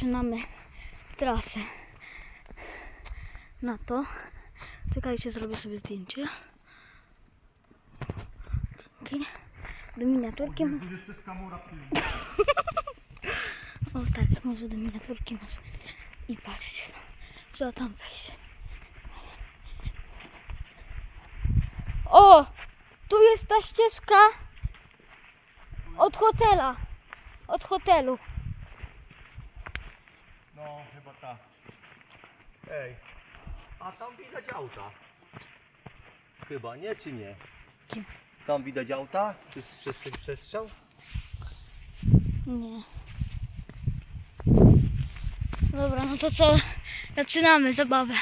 zaczynamy trasę na to. Czekajcie, zrobię sobie zdjęcie. Okay. Do miniaturki. O tak, może do miniaturki masz. I patrzcie, trzeba tam wejść. O! Tu jest ta ścieżka od hotela. Od hotelu. No, chyba tak. Ej, a tam widać auta. Chyba, nie czy nie? Tam widać auta? Przez, przez ten przestrzał? Nie. Dobra, no to co? Zaczynamy zabawę.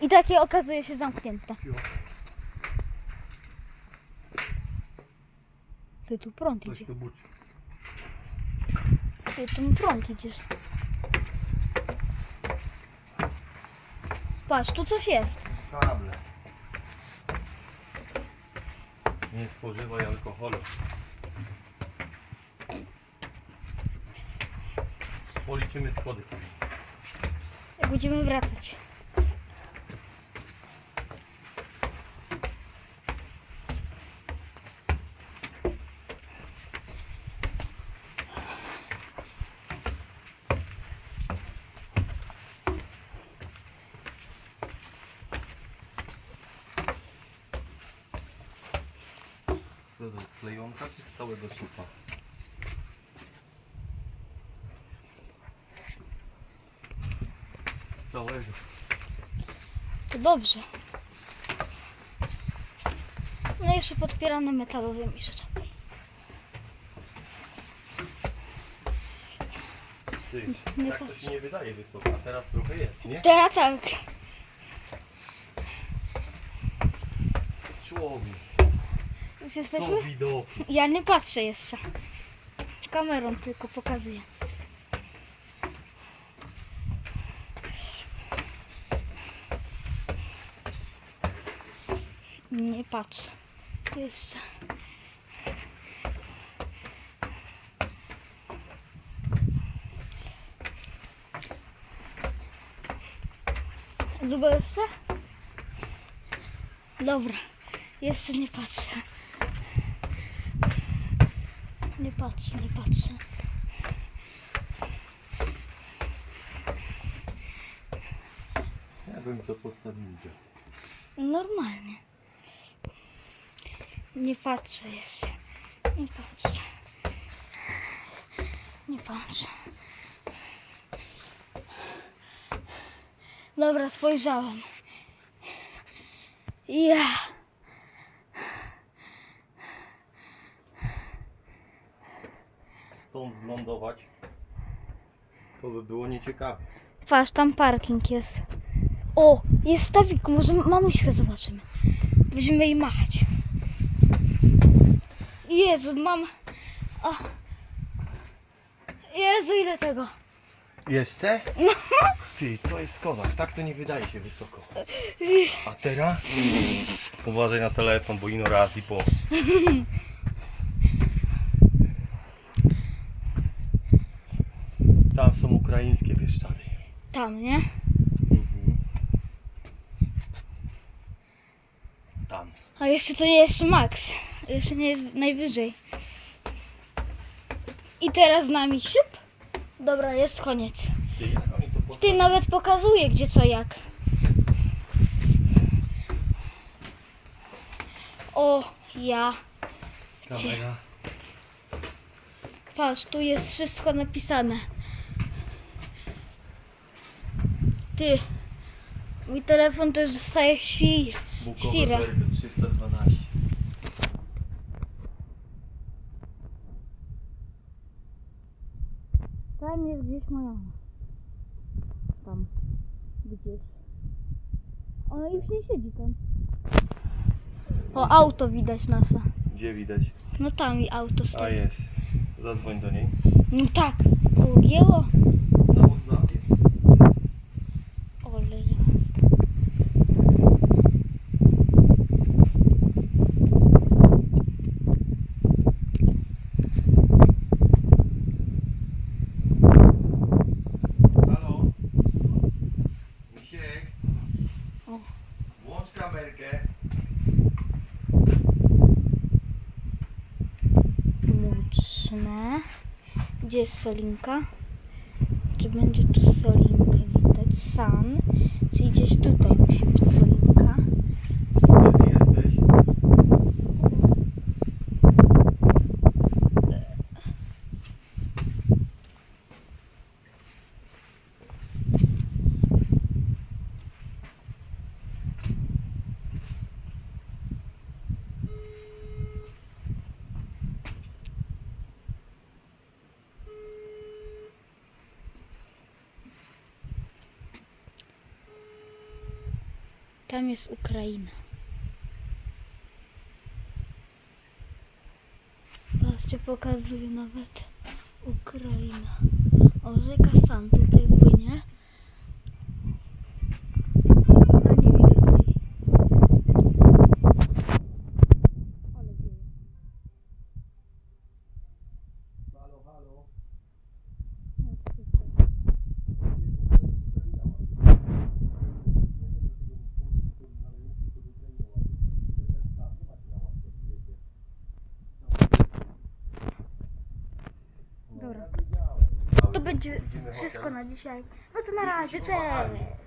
I takie okazuje się zamknięte. Ty tu prąd Coś idzie. tu buczy. Ty tu prąd idziesz. Patrz, tu coś jest. Kable. Nie spożywaj alkoholu. Policzymy schody. Jak będziemy wracać. Co to, klejonka czy z całego supa? Z całego. To dobrze. No jeszcze podpierane metalowymi rzeczami. Ty, Nie tak to się nie wydaje wysoko, a teraz trochę jest, nie? Teraz tak. Człowiek, Już co jesteśmy? widoki. Ja nie patrzę jeszcze. Kamerą tylko pokazuję. Nie patrzę. Jeszcze. Długo jeszcze? Dobra. Jeszcze nie patrzę. Nie patrzę, nie patrzę. Ja bym to postawił gdzie? Normalnie. Nie patrzę jeszcze. Nie patrzę. Nie patrzę. Dobra, spojrzałem. Ja. Stąd zlądować, to by było nieciekawe. Patrz, tam parking jest. O, jest stawik, może mamuśkę zobaczymy. Będziemy jej machać. Jezu, mam... A. Jezu, ile tego? Jeszcze? No. Ty, co jest kozak? Tak to nie wydaje się wysoko. A teraz? Uważaj na telefon, bo ino raz i po. Tam są ukraińskie Bieszczady. Tam, nie? Mhm. Tam. A jeszcze to nie jest max. Jeszcze nie jest najwyżej. I teraz z nami siup. Dobra, jest koniec. Ty, jak oni to Ty postawili? nawet pokazuje gdzie co jak. O, ja. Kamera. Patrz, tu jest wszystko napisane. Ty. Mój telefon to już dostaje świr. Bukowe Świra. Berby 312. Tam jest gdzieś moja. Tam. Gdzieś. Ona już nie siedzi tam. O, auto widać nasze. Gdzie widać? No tam i auto A stoi. jest. Zadzwoń do niej. No tak, ugięło. Na WhatsAppie. Ole, ja. Zobaczmy. Gdzie jest solinka? Czy będzie tu solinkę widać? Sun. Czyli gdzieś tutaj musi być solinka. Gdzie ty jesteś? Tam jest Ukraina. Patrzcie, pokazuje nawet Ukraina. O, rzeka San tutaj płynie. Halo, halo. Będzie wszystko na dzisiaj. No to na razie, cześć!